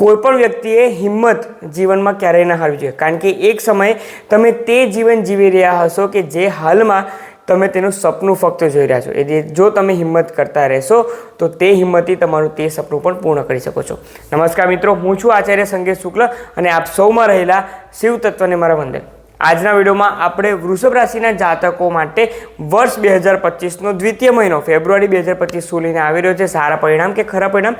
કોઈ પણ વ્યક્તિએ હિંમત જીવનમાં ક્યારેય ના હારવી જોઈએ. કારણ કે એક સમયે તમે તે જીવન જીવી રહ્યા હશો કે જે હાલમાં તમે તેનું સપનું ફક્ત જોઈ રહ્યા છો. એટલે જો તમે હિંમત કરતા રહેશો, તો તે હિંમતથી તમારું તે સપનું પણ પૂર્ણ કરી શકો છો. નમસ્કાર મિત્રો, હું છું આચાર્ય સંગીત શુક્લ અને આપ સૌમાં રહેલા શિવ તત્વને મારા વંદન. આજના વિડીયોમાં આપણે વૃષભ રાશિના જાતકો માટે વર્ષ બે હજાર પચીસનો દ્વિતીય મહિનો, ફેબ્રુઆરી બે હજાર પચીસ સુધીને આવી રહ્યો છે. સારા પરિણામ કે ખરાબ પરિણામ?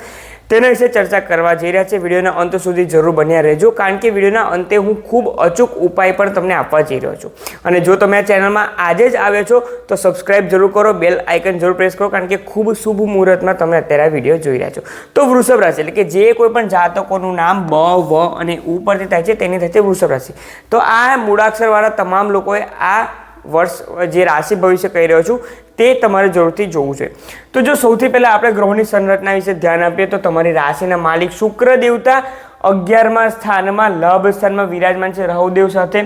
તેના વિશે ચર્ચા કરવા જઈ રહ્યા છે. વિડીયોના અંત સુધી જરૂર બન્યા રહેજો, કારણ કે વિડીયોના અંતે હું ખૂબ અચૂક ઉપાય પણ તમને આપવા જઈ રહ્યો છું. અને જો તમે આ ચેનલમાં આજે જ આવ્યા છો, તો સબસ્ક્રાઇબ જરૂર કરો, બેલ આઇકન જરૂર પ્રેસ કરો, કારણ કે ખૂબ શુભ મુહૂર્તમાં તમે અત્યારે આ વીડિયો જોઈ રહ્યા છો. તો વૃષભ રાશિ, એટલે કે જે કોઈ પણ જાતકોનું નામ બ, વ અને ઉપરથી થાય છે, તેની થાય છે વૃષભ રાશિ. તો આ મૂળાક્ષરવાળા તમામ લોકોએ આ વર્ષ જે રાશિ ભવિષ્ય કહી રહ્યો છું તે તમારે જરૂરથી જોવું છે. તો જો સૌથી પહેલાં આપણે ગ્રહોની સંરચના વિશે ધ્યાન આપીએ તો તમારી રાશિના માલિક શુક્ર દેવતા અગિયારમા સ્થાનમાં લાભ સ્થાનમાં વિરાજમાન છે રાહુદેવ સાથે.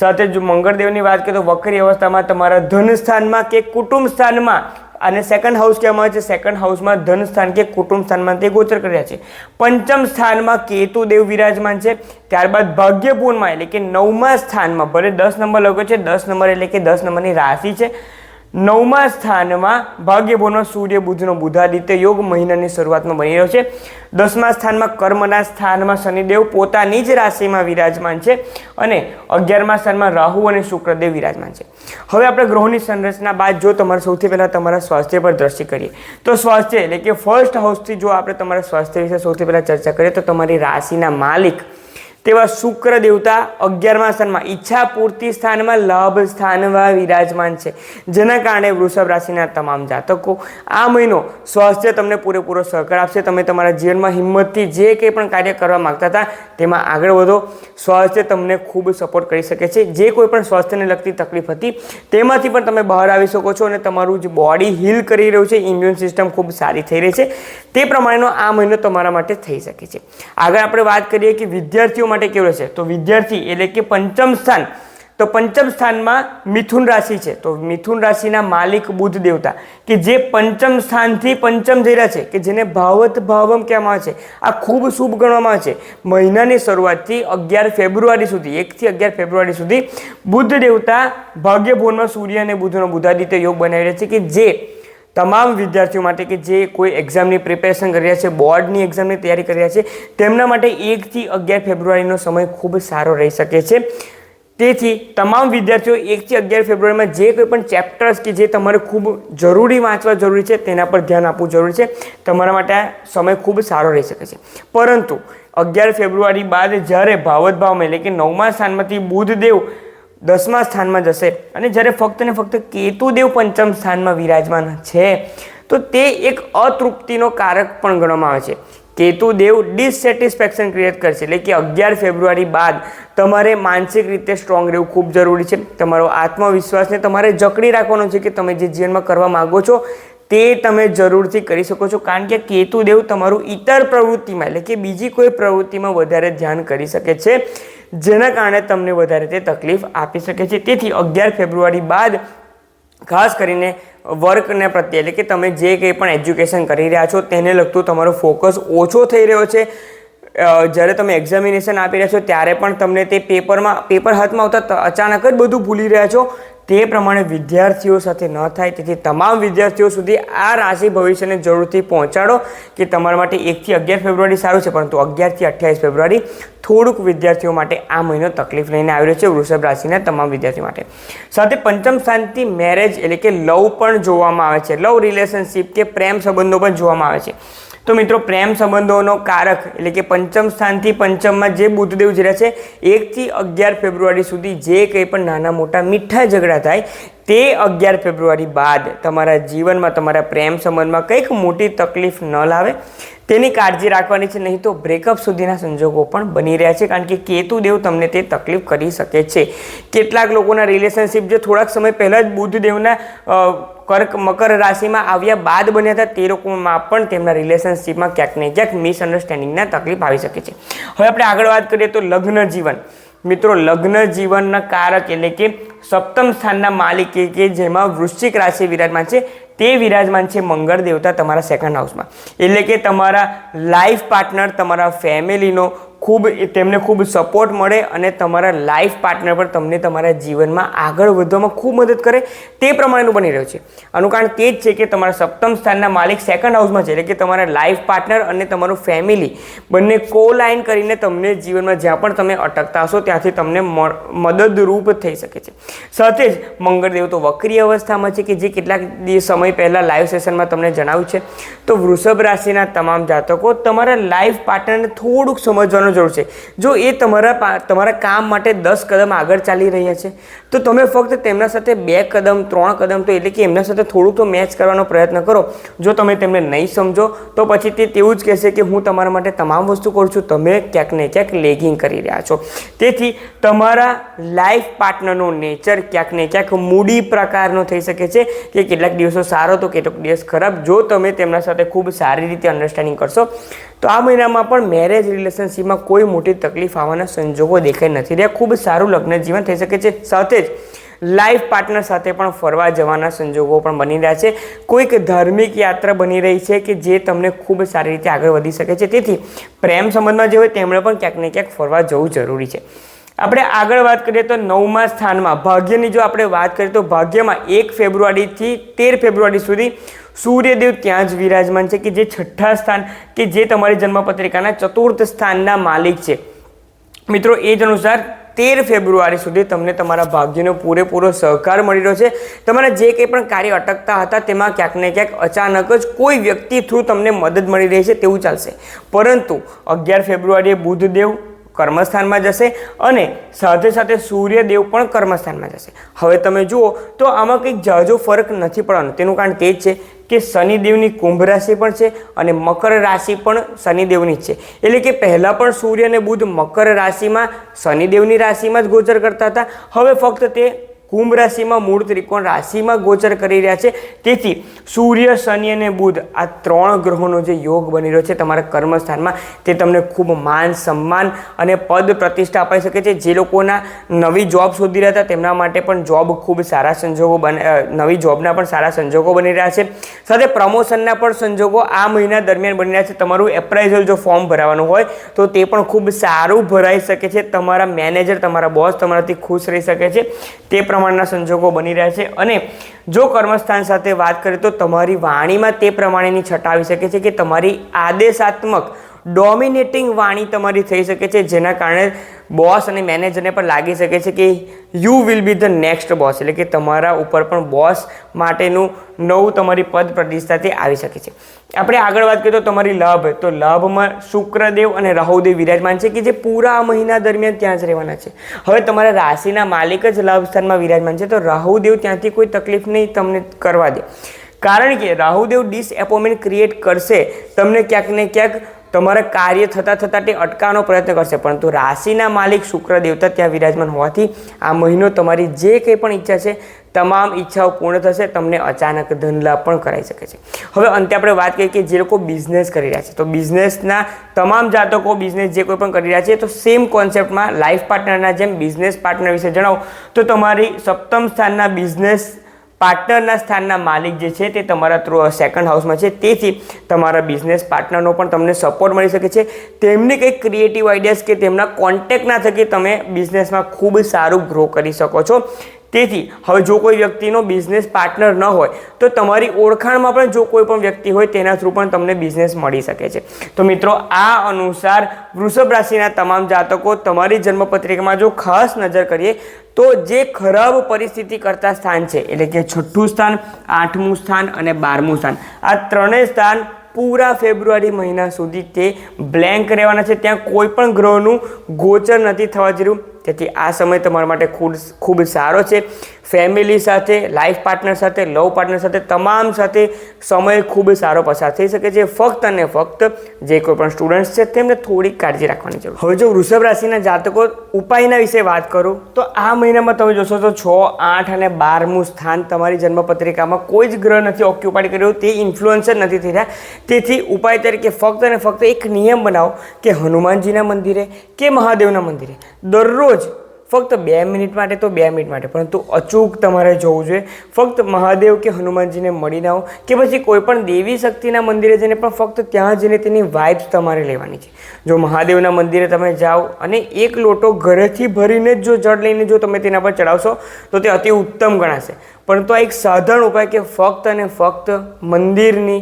સાથે જો મંગળદેવની વાત કરીએ તો વક્રી અવસ્થામાં તમારા ધન સ્થાનમાં કે કુટુંબ સ્થાનમાં અને સેકન્ડ હાઉસ કહેવામાં આવે છે. સેકન્ડ હાઉસમાં ધન સ્થાન કે કુટુંબ સ્થાનમાં તે ગોચર કર્યા છે. પંચમ સ્થાનમાં કેતુ દેવ વિરાજમાન છે. ત્યારબાદ ભાગ્યપૂર્ણમાં એટલે કે નવમા સ્થાનમાં ભલે દસ નંબર લખ્યો છે, દસ નંબર એટલે કે દસ નંબરની રાશિ છે. નવમા સ્થાનમાં ભાગ્યભોનો સૂર્ય બુધનો બુધાદિત્ય યોગ મહિનાની શરૂઆતમાં બની રહ્યો છે. દસમા સ્થાનમાં કર્મના સ્થાનમાં શનિદેવ પોતાની જ રાશિમાં વિરાજમાન છે અને અગિયારમા સ્થાનમાં રાહુ અને શુક્રદેવ વિરાજમાન છે. હવે આપણે ગ્રહોની સંરચના બાદ જો તમારે સૌથી પહેલાં તમારા સ્વાસ્થ્ય પર દ્રષ્ટિ કરીએ. તો સ્વાસ્થ્ય એટલે કે ફર્સ્ટ હાઉસથી જો આપણે તમારા સ્વાસ્થ્ય વિશે સૌથી પહેલાં ચર્ચા કરીએ તો તમારી રાશિના માલિક તેવા શુક્ર દેવતા અગિયારમા સ્થાનમાં ઈચ્છા પૂર્તિ સ્થાનમાં લાભ સ્થાનમાં વિરાજમાન છે. જેના કારણે વૃષભ રાશિના તમામ જાતકો આ મહિનો સ્વાસ્થ્ય તમને પૂરેપૂરો સહકાર આપશે. તમે તમારા જીવનમાં હિંમતથી જે કંઈ પણ કાર્ય કરવા માંગતા હતા તેમાં આગળ વધો. સ્વાસ્થ્ય તમને ખૂબ સપોર્ટ કરી શકે છે. જે કોઈ પણ સ્વાસ્થ્યને લગતી તકલીફ હતી તેમાંથી પણ તમે બહાર આવી શકો છો અને તમારું જે બોડી હીલ કરી રહ્યું છે. ઇમ્યુન સિસ્ટમ ખૂબ સારી થઈ રહી છે. તે પ્રમાણેનો આ મહિનો તમારા માટે થઈ શકે છે. આગળ આપણે વાત કરીએ કે વિદ્યાર્થીઓ માટે કેવું રહેશે? તો વિદ્યાર્થી એટલે કે પંચમ સ્થાન. તો પંચમ સ્થાનમાં મિથુન રાશિ છે. તો મિથુન રાશિના માલિક બુધ દેવતા કે જે પંચમ સ્થાનથી પંચમ થઈ રહ્યા છે, કે જેને ભાવત ભાવમ કહેવામાં આવે છે. આ ખૂબ શુભ ગણવામાં આવે છે. મહિનાની શરૂઆતથી અગિયાર ફેબ્રુઆરી સુધી, એકથી અગિયાર ફેબ્રુઆરી સુધી બુદ્ધ દેવતા ભાગ્યભવનમાં સૂર્ય અને બુધનો બુધાદિત્ય યોગ બનાવી રહ્યા છે કે જે તમામ વિદ્યાર્થીઓ માટે કે જે કોઈ એક્ઝામની પ્રિપેરેશન કરી રહ્યા છે બોર્ડની એક્ઝામની તૈયારી કરી રહ્યા છે, તેમના માટે એકથી અગિયાર ફેબ્રુઆરીનો સમય ખૂબ સારો રહી શકે છે. તેથી તમામ વિદ્યાર્થીઓ એકથી અગિયાર ફેબ્રુઆરીમાં જે કોઈ પણ ચેપ્ટર્સ કે જે તમારે ખૂબ જરૂરી વાંચવા જરૂરી છે, તેના પર ધ્યાન આપવું જરૂરી છે. તમારા માટે આ સમય ખૂબ સારો રહી શકે છે. પરંતુ અગિયાર ફેબ્રુઆરી બાદ જ્યારે ભાવત ભાવમાં એટલે કે નવમા સ્થાનમાંથી બુધદેવ દસમા સ્થાનમાં જશે. અને જ્યારે ફક્ત ને ફક્ત કેતુદેવ પંચમ સ્થાનમાં વિરાજમાન છે, તો તે એક અતૃપ્તિનો કારક પણ ગણવામાં આવે છે. કેતુદેવ ડિસસેટિસ્ફેક્શન ક્રિએટ કરશે. એટલે કે અગિયાર ફેબ્રુઆરી બાદ તમારે માનસિક રીતે સ્ટ્રોંગ રહેવું ખૂબ જરૂરી છે. તમારો આત્મવિશ્વાસને તમારે જકડી રાખવાનો છે કે તમે જે જીવનમાં કરવા માગો છો, તે તમે જરૂરથી કરી શકો છો. કારણ કે કેતુદેવ તમારું ઇતર પ્રવૃત્તિમાં, એટલે કે બીજી કોઈ પ્રવૃત્તિમાં વધારે ધ્યાન કરી શકે છે. જેના કારણે તમને વધારે તે તકલીફ આપી શકે છે. તેથી અગિયાર ફેબ્રુઆરી બાદ ખાસ કરીને વર્કને પ્રત્યે એટલે કે તમે જે કંઈ પણ એજ્યુકેશન કરી રહ્યા છો તેને લગતું તમારો ફોકસ ઓછો થઈ રહ્યો છે. જ્યારે તમે એક્ઝામિનેશન આપી રહ્યા છો, ત્યારે પણ તમને તે પેપરમાં, પેપર હાથમાં આવતા અચાનક જ બધું ભૂલી રહ્યા છો. તે પ્રમાણે વિદ્યાર્થીઓ સાથે ન થાય. તેથી તમામ વિદ્યાર્થીઓ સુધી આ રાશિ ભવિષ્યને જરૂરથી પહોંચાડો કે તમારા માટે એકથી અગિયાર ફેબ્રુઆરી સારું છે, પરંતુ અગિયારથી અઠ્યાવીસ ફેબ્રુઆરી થોડુંક વિદ્યાર્થીઓ માટે આ મહિનો તકલીફ લઈને આવી રહ્યો છે વૃષભ રાશિના તમામ વિદ્યાર્થીઓ માટે. સાથે પંચમ સ્થાનથી મેરેજ એટલે કે લવ પણ જોવામાં આવે છે. લવ રિલેશનશિપ કે પ્રેમ સંબંધો પણ જોવામાં આવે છે. તો મિત્રો, પ્રેમ સંબંધોનો કારક એટલે કે પંચમ સ્થાનથી પંચમમાં જે બુધદેવ રહ્યા છે એકથી અગિયાર ફેબ્રુઆરી સુધી જે કંઈ પણ નાના મોટા મીઠા ઝઘડા થાય, તે અગિયાર ફેબ્રુઆરી બાદ તમારા જીવનમાં, તમારા પ્રેમ સંબંધમાં કંઈક મોટી તકલીફ ન લાવે. તેની કાળજી રાખવાની છે, નહીં તો બ્રેકઅપ સુધીના સંજોગો પણ બની રહ્યા છે, કારણ કે કેતુદેવ તમને તે તકલીફ કરી શકે છે. કેટલાક લોકોના રિલેશનશિપ જે થોડાક સમય પહેલાં જ બુધદેવના કર્ક મકર રાશિમાં આવ્યા બાદ બન્યા હતા તે લોકોમાં પણ તેમના રિલેશનશિપમાં ક્યાંક ને ક્યાંક મિસઅન્ડરસ્ટેન્ડિંગના તકલીફ આવી શકે છે. હવે આપણે આગળ વાત કરીએ તો લગ્ન જીવન. મિત્રો, લગ્ન જીવનના કારક એટલે કે સપ્તમ સ્થાનના માલિક કે જેમાં વૃશ્ચિક રાશિ વિરાજમાન છે, તે વિરાજમાન છે મંગળ દેવતા તમારા સેકન્ડ હાઉસમાં એટલે કે તમારા લાઈફ પાર્ટનર તમારા ફેમિલીનો ખૂબ તેમને ખૂબ સપોર્ટ મળે અને તમારા લાઈફ પાર્ટનર પર તમને તમારા જીવનમાં આગળ વધવામાં ખૂબ મદદ કરે તે પ્રમાણેનું બની રહ્યું છે. આનું કારણ તે જ છે કે તમારા સપ્તમ સ્થાનના માલિક સેકન્ડ હાઉસમાં છે, એટલે કે તમારા લાઈફ પાર્ટનર અને તમારું ફેમિલી બંને કો લાઈન કરીને તમને જીવનમાં જ્યાં પણ તમે અટકતા હશો, ત્યાંથી તમને મદદરૂપ થઈ શકે છે. સાથે જ મંગળદેવ તો વક્રી અવસ્થામાં છે કે જે કેટલાક સમય પહેલાં લાઈવ સેશનમાં તમને જણાવ્યું છે. તો વૃષભ રાશિના તમામ જાતકો તમારા લાઈફ પાર્ટનરને થોડુંક સમજવાનું જરૂર છે. જો એ તમારા તમારા કામ માટે દસ કદમ આગળ ચાલી રહ્યા છે, તો તમે ફક્ત તેમના સાથે બે કદમ, ત્રણ કદમ તો એટલે કે એમના સાથે થોડુંક તો મેચ કરવાનો પ્રયત્ન કરો. જો તમે તેમને નહીં સમજો, તો પછી તે તેવું જ કહેશે કે હું તમારા માટે તમામ વસ્તુ કરું છું, તમે ક્યાંક ને ક્યાંક લેગિંગ કરી રહ્યા છો. તેથી તમારા લાઈફ પાર્ટનરનો નેચર ક્યાંક ને ક્યાંક મૂડી પ્રકારનો થઈ શકે છે કે કેટલાક દિવસો સારો તો કેટલાક દિવસ ખરાબ. જો તમે તેમના સાથે ખૂબ સારી રીતે અન્ડરસ્ટેન્ડિંગ કરશો તો આ મહિનામાં પણ મેરેજ રિલેશનશિપમાં કોઈ મોટી તકલીફ આવવાના સંજોગો દેખાઈ નથી રહ્યા. ખૂબ સારું લગ્ન જીવન થઈ શકે છે. સાથે જ લાઈફ પાર્ટનર સાથે પણ ફરવા જવાના સંજોગો પણ બની રહ્યા છે. કોઈક ધાર્મિક યાત્રા બની રહી છે કે જે તમને ખૂબ સારી રીતે આગળ વધી શકે છે. તેથી પ્રેમ સંબંધમાં જે હોય તેમણે પણ ક્યાંક ને ક્યાંક ફરવા જવું જરૂરી છે. આપણે આગળ વાત કરીએ તો નવમા સ્થાનમાં, ભાગ્યની જો આપણે વાત કરીએ તો ભાગ્યમાં એક ફેબ્રુઆરીથી તેર ફેબ્રુઆરી સુધી સૂર્યદેવ ત્યાં જ વિરાજમાન છે કે જે છઠ્ઠા સ્થાન કે જે તમારી જન્મપત્રિકાના ચતુર્થ સ્થાનના માલિક છે. મિત્રો, એ જ અનુસાર તેર ફેબ્રુઆરી સુધી તમને તમારા ભાગ્યનો પૂરેપૂરો સહકાર મળી રહ્યો છે. તમારા જે કંઈ પણ કાર્ય અટકતા હતા તેમાં ક્યાંક ને ક્યાંક અચાનક જ કોઈ વ્યક્તિ થ્રુ તમને મદદ મળી રહી છે તેવું ચાલશે. પરંતુ અગિયાર ફેબ્રુઆરીએ બુધદેવ કર્મસ્થાનમાં જશે અને સાથે સાથે સૂર્યદેવ પણ કર્મસ્થાનમાં જશે. હવે તમે જુઓ તો આમાં કંઈક જાજો ફરક નથી પડવાનો. તેનું કારણ તે જ છે કે શનિદેવની કુંભ રાશિ પણ છે અને મકર રાશિ પણ શનિદેવની જ છે. એટલે કે પહેલાં પણ સૂર્ય અને બુધ મકર રાશિમાં શનિદેવની રાશિમાં જ ગોચર કરતા હતા. હવે ફક્ત તે કુંભ રાશિમાં મૂળ ત્રિકોણ રાશિમાં ગોચર કરી રહ્યા છે. તેથી સૂર્ય, શનિ અને બુધ આ ત્રણ ગ્રહોનો જે યોગ બની રહ્યો છે તમારા કર્મસ્થાનમાં, તે તમને ખૂબ માન, સન્માન અને પદ પ્રતિષ્ઠા અપાઈ શકે છે. જે લોકોના નવી જોબ શોધી રહ્યા હતા, તેમના માટે પણ જોબ ખૂબ સારા સંજોગો બને નવી જોબના પણ સારા સંજોગો બની રહ્યા છે. સાથે પ્રમોશનના પણ સંજોગો આ મહિના દરમિયાન બની રહ્યા છે. તમારું એપ્રાઇઝલ જો ફોર્મ ભરાવાનું હોય, તો તે પણ ખૂબ સારું ભરાઈ શકે છે. તમારા મેનેજર તમારા બોસ તમારાથી ખુશ રહી શકે છે. તે પ્રમાણના સંજોગો બની રહ્યા છે અને જો કર્મસ્થાન સાથે વાત કરીએ તો તમારી વાણીમાં તે પ્રમાણેની છટા આવી શકે છે કે તમારી આદેશાત્મક ડોમિનેટિંગ વાણી તમારી થઈ શકે છે, જેના કારણે બોસ અને મેનેજરને પણ લાગી શકે છે કે you will be the next boss એટલે કે તમારા ઉપર પણ બોસ માટેનું નવું તમારી પદ પ્રતિષ્ઠાથી આવી શકે છે. આપણે આગળ વાત કરીએ તો તમારી લાભ, તો લાભમાં શુક્રદેવ અને રાહુદેવ વિરાજમાન છે કે જે પૂરા મહિના દરમિયાન ત્યાં જ રહેવાના છે. હવે તમારા રાશિના માલિક જ લાભ સ્થાનમાં વિરાજમાન છે, તો રાહુદેવ ત્યાંથી કોઈ તકલીફ નહીં તમને કરવા દે. કારણ કે રાહુદેવ ડિસએપોઇન્ટમેન્ટ ક્રિએટ કરશે, તમને ક્યાંક ને ક્યાંક તમારા કાર્ય થતાં થતાં તે અટકાવવાનો પ્રયત્ન કરશે. પરંતુ રાશિના માલિક શુક્ર દેવતા ત્યાં વિરાજમાન હોવાથી આ મહિનો તમારી જે કંઈ પણ ઈચ્છા છે, તમામ ઈચ્છાઓ પૂર્ણ થશે, તમને અચાનક ધન લાભ પણ કરાઈ શકે છે. હવે અંતે આપણે વાત કરીએ કે જે લોકો બિઝનેસ કરી રહ્યા છે. તો બિઝનેસના તમામ જાતકો બિઝનેસ જે કોઈ પણ કરી રહ્યા છે, તો સેમ કોન્સેપ્ટમાં લાઈફ પાર્ટનરના જેમ બિઝનેસ પાર્ટનર વિશે જણાવો. તો તમારી સપ્તમ સ્થાનના બિઝનેસ પાર્ટનરના સ્થાનના માલિક જે છે તે તમારા થ્રુ સેકન્ડ હાઉસમાં છે. તેથી તમારા બિઝનેસ પાર્ટનરનો પણ તમને સપોર્ટ મળી શકે છે. તેમની કંઈક ક્રિએટિવ આઈડિયાઝ કે તેમના કોન્ટેક્ટના થકી તમે બિઝનેસમાં ખૂબ સારું ગ્રો કરી શકો છો. તેથી હવે જો કોઈ વ્યક્તિનો બિઝનેસ પાર્ટનર ન હોય, તો તમારી ઓળખાણમાં પણ જો કોઈ પણ વ્યક્તિ હોય, તેના થ્રુ પણ તમને બિઝનેસ મળી શકે છે. તો મિત્રો, આ અનુસાર વૃષભ રાશિના તમામ જાતકો તમારી જન્મપત્રિકામાં જો ખાસ નજર કરીએ, તો જે ખરાબ પરિસ્થિતિ કરતા સ્થાન છે, એટલે કે છઠ્ઠું સ્થાન, આઠમું સ્થાન અને બારમું સ્થાન, આ ત્રણેય સ્થાન પૂરા ફેબ્રુઆરી મહિના સુધી તે બ્લેન્ક રહેવાના છે. ત્યાં કોઈ પણ ગ્રહનું ગોચર નથી થવા જરૂર તેથી આ સમય તમારા માટે ખૂબ ખૂબ સારો છે. ફેમિલી સાથે લાઈફ પાર્ટનર સાથે લવ પાર્ટનર સાથે તમામ સાથે સમય ખૂબ સારો પસાર થઈ શકે છે. ફક્ત અને ફક્ત જે કોઈ પણ સ્ટુડન્ટ્સ છે તેમને થોડીક કાળજી રાખવાની જરૂર. હવે જો વૃષભ રાશિના જાતકો ઉપાયના વિશે વાત કરું, તો આ મહિનામાં તમે જોશો તો છ, આઠ અને બારમું સ્થાન તમારી જન્મપત્રિકામાં કોઈ જ ગ્રહ નથી ઓક્યુપાઈડ કર્યું. તે ઇન્ફ્લુઅન્સર નથી થઈ રહ્યા તેથી ઉપાય તરીકે ફક્ત અને ફક્ત એક નિયમ બનાવો કે હનુમાનજીના મંદિરે કે મહાદેવના મંદિરે. દરરોજ ફક્ત બે મિનિટ માટે તો બે મિનિટ માટે. પરંતુ અચૂક તમારે જવું જોઈએ. ફક્ત મહાદેવ કે હનુમાનજીને મળીને આવો કે પછી કોઈ પણ દેવી શક્તિના મંદિરે જઈને પણ ફક્ત ત્યાં જઈને તેની વાઇબ્સ તમારે લેવાની છે. જો મહાદેવના મંદિરે તમે જાઓ અને એક લોટો ઘરેથી ભરીને જ જો જળ લઈને જો તમે તેના પર ચડાવશો, તો તે અતિ ઉત્તમ ગણાશે. પરંતુ આ એક સાધારણ ઉપાય કે ફક્ત અને ફક્ત મંદિરની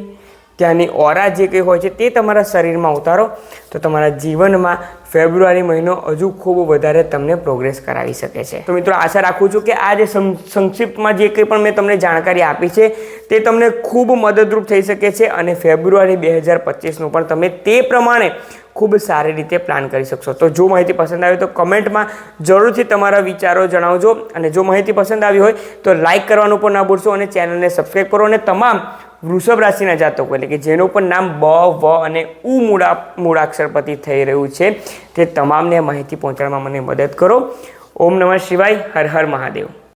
ત્યાંની ઓરા જે કંઈ હોય છે તે તમારા શરીરમાં ઉતારો. તો તમારા જીવનમાં ફેબ્રુઆરી મહિનો હજુ ખૂબ વધારે તમને પ્રોગ્રેસ કરાવી શકે છે. તો મિત્રો આશા રાખું છું કે આ જે સંક્ષિપ્તમાં જે કંઈ પણ મેં તમને જાણકારી આપી છે, તે તમને ખૂબ મદદરૂપ થઈ શકે છે અને ફેબ્રુઆરી બે હજાર પચીસનું પણ તમે તે પ્રમાણે ખૂબ સારી રીતે પ્લાન કરી શકશો. તો જો માહિતી પસંદ આવે તો કમેન્ટમાં જરૂરથી તમારા વિચારો જણાવજો અને જો માહિતી પસંદ આવી હોય તો લાઇક કરવાનું પણ ના ભૂલશો અને ચેનલને સબસ્ક્રાઈબ કરો અને તમામ વૃષભ રાશિના જાતકો એટલે કે જેનું પણ નામ બ, વ અને ઉ મૂળા, મૂળાક્ષરપતિ થઈ રહ્યું છે, તે તમામને માહિતી પહોંચાડવામાં મને મદદ કરો. ઓમ નમઃ શિવાય, હર હર મહાદેવ.